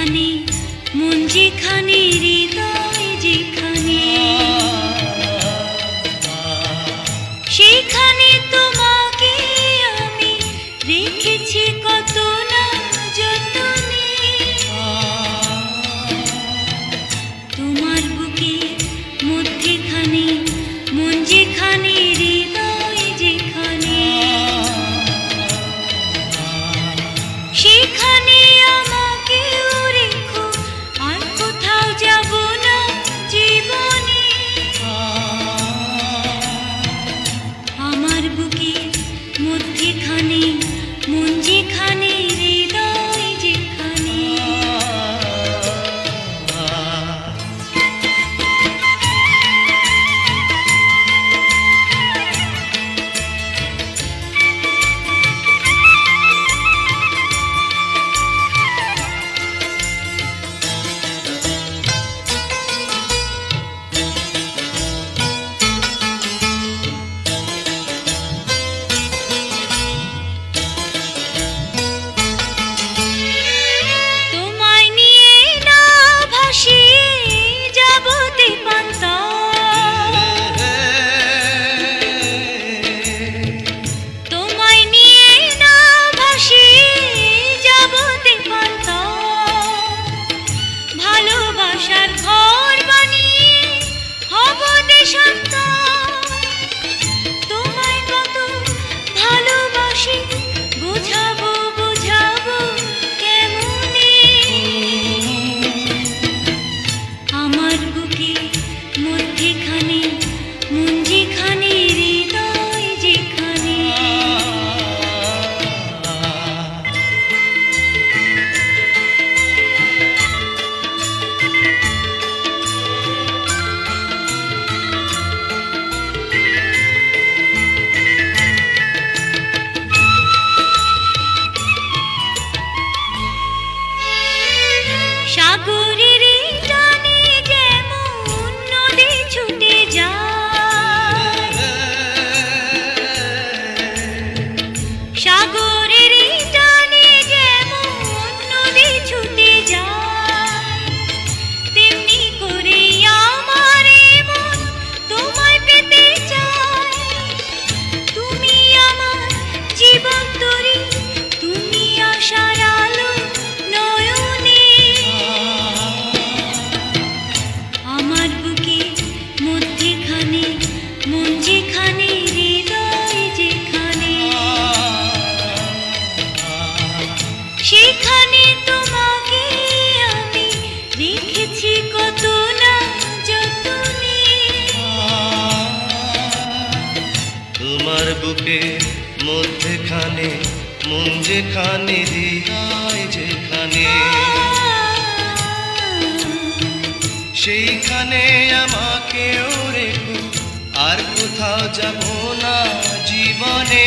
যেখানে, মন যেখানে, হৃদয় যেখানে। সেখানে তোমাকে আমি রেখেছি কত না যতনে। তোমার বুকে মধ্যেখানে, মন যেখানে, হৃদয় যেখানে। সেখানে সাগর মুঙ্গের মধ্যে খানে মন যেখানে হৃদয় যেখানে। সেইখানে আমাকেও ওরে আর কোথাও যাব না জীবনে।